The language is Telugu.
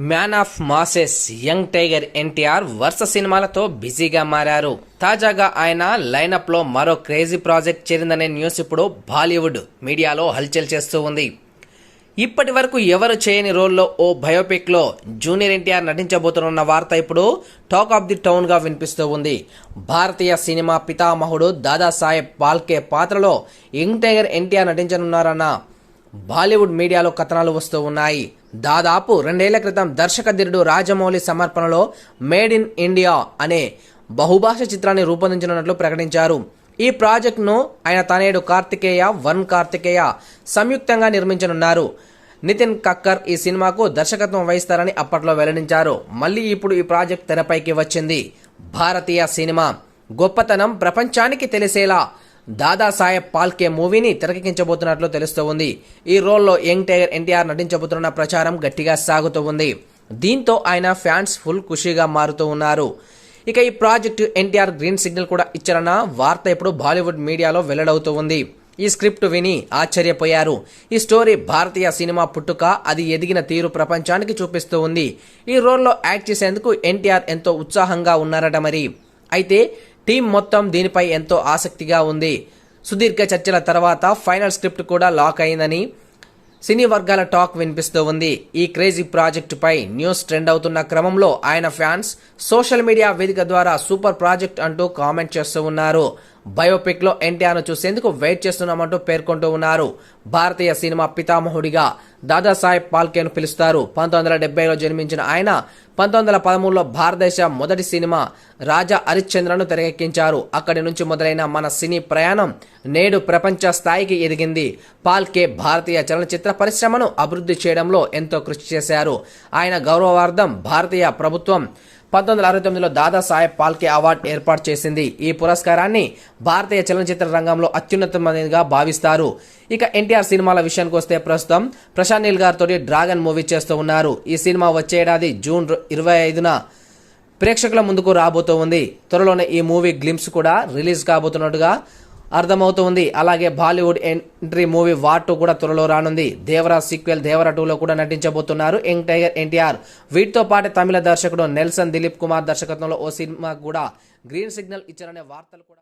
Man of masses young tiger NTR వరుస సినిమాలతో బిజీగా మారారు. తాజాగా ఆయన లైనప్లో మరో క్రేజీ ప్రాజెక్ట్ చేరిందనే న్యూస్ ఇప్పుడు బాలీవుడ్ మీడియాలో హల్చల్ చేస్తూ ఉంది. ఇప్పటి వరకు ఎవరు చేయని రోల్లో ఓ బయోపిక్లో జూనియర్ ఎన్టీఆర్ నటించబోతున్న వార్త ఇప్పుడు టాక్ ఆఫ్ ది టౌన్గా వినిపిస్తూ ఉంది. భారతీయ సినిమా పితామహుడు దాదాసాహెబ్ పాల్కే పాత్రలో యంగ్ టైగర్ ఎన్టీఆర్ నటించనున్నారన్న బాలీవుడ్ మీడియాలో కథనాలు వస్తూ ఉన్నాయి. దాదాపు రెండేళ్ళ క్రితం దర్శకధీరుడు రాజమౌళి సమర్పణలో మేడ్ ఇన్ ఇండియా అనే బహుభాష చిత్రాన్ని రూపొందించనున్నట్లు ప్రకటించారు. ఈ ప్రాజెక్టును ఆయన తనేడు కార్తికేయ వన్ కార్తికేయ సంయుక్తంగా నిర్మించనున్నారు. నితిన్ కక్కర్ ఈ సినిమాకు దర్శకత్వం వహిస్తారని అప్పట్లో వెల్లడించారు. మళ్ళీ ఇప్పుడు ఈ ప్రాజెక్ట్ తెరపైకి వచ్చింది. భారతీయ సినిమా. గొప్పతనం ప్రపంచానికి తెలిసేలా దాదాసాహెబ్ పాల్కే మూవీని తెరకెక్కించబోతున్నట్లు తెలుస్తూ ఉంది. ఈ రోల్లో యంగ్ టైగర్ ఎన్టీఆర్ నటించబోతున్న ప్రచారం గట్టిగా సాగుతూ ఉంది. దీంతో ఆయన ఫ్యాన్స్ ఫుల్ ఖుషీగా మారుతూ ఉన్నారు. ఇక ఈ ప్రాజెక్టు ఎన్టీఆర్ గ్రీన్ సిగ్నల్ కూడా ఇచ్చారన్న వార్త ఇప్పుడు బాలీవుడ్ మీడియాలో వెల్లడవుతూ ఉంది. ఈ స్క్రిప్ట్ విని ఆశ్చర్యపోయారు. ఈ స్టోరీ భారతీయ సినిమా పుట్టుక అది ఎదిగిన తీరు ప్రపంచానికి చూపిస్తూ ఉంది. ఈ రోల్లో యాక్ట్ చేసేందుకు ఎన్టీఆర్ ఎంతో ఉత్సాహంగా ఉన్నారట మరి. అయితే టీం మొత్తం దీనిపై ఎంతో ఆసక్తిగా ఉంది. సుదీర్ఘ చర్చల తర్వాత ఫైనల్ స్క్రిప్ట్ కూడా లాక్ అయిందని సినీ వర్గాల టాక్ వినిపిస్తూ ఉంది. ఈ క్రేజీ ప్రాజెక్టుపై న్యూస్ ట్రెండ్ అవుతున్న క్రమంలో ఆయన ఫ్యాన్స్ సోషల్ మీడియా వేదిక ద్వారా సూపర్ ప్రాజెక్ట్ అంటూ కామెంట్ చేస్తూ ఉన్నారు. బయోపిక్లో ఎన్టీఆర్ను చూసేందుకు వెయిట్ చేస్తున్నామంటూ పేర్కొంటూ ఉన్నారు. భారతీయ సినిమా పితామహుడిగా దాదాసాహెబ్ పాల్కేను పిలుస్తారు. పంతొమ్మిది వందల డెబ్బైలో జన్మించిన ఆయన పంతొమ్మిది వందల పదమూడులో భారతదేశ మొదటి సినిమా రాజా హరిశ్చంద్రను తెరకెక్కించారు. అక్కడి నుంచి మొదలైన మన సినీ ప్రయాణం నేడు ప్రపంచ స్థాయికి ఎదిగింది. పాల్కే భారతీయ చలనచిత్ర పరిశ్రమను అభివృద్ధి చేయడంలో ఎంతో కృషి చేశారు. ఆయన గౌరవార్థం భారతీయ ప్రభుత్వం పంతొమ్మిది వందల అరవై తొమ్మిదిలో దాదాసాహెబ్ పాల్కే అవార్డు ఏర్పాటు చేసింది. ఈ పురస్కారాన్ని భారతీయ చలనచిత్ర రంగంలో అత్యున్నతమైనదిగా భావిస్తారు. ఇక ఎన్టీఆర్ సినిమాల విషయానికి వస్తే ప్రస్తుతం ప్రశాంత్ నీల్ గారితో డ్రాగన్ మూవీ చేస్తూ ఉన్నారు. ఈ సినిమా వచ్చే ఏడాది జూన్ ఇరవై ఐదున ప్రేక్షకుల ముందుకు రాబోతూ ఉంది త్వరలోనే ఈ మూవీ గ్లిమ్స్ కూడా రిలీజ్ కాబోతున్నట్టుగా అర్థమవుతోంది. అలాగే Bollywood entry movie war two కూడా త్వరలో రానుంది. దేవరా సీక్వెల్ దేవరా టూలో కూడా నటించబోతున్నారు యంగ్ టైగర్ ఎన్టీఆర్. వీటితో పాటు తమిళ దర్శకుడు నెల్సన్ దిలీప్ కుమార్ దర్శకత్వంలో ఓ సినిమా కూడా గ్రీన్ సిగ్నల్ ఇచ్చారనే వార్తలు కూడా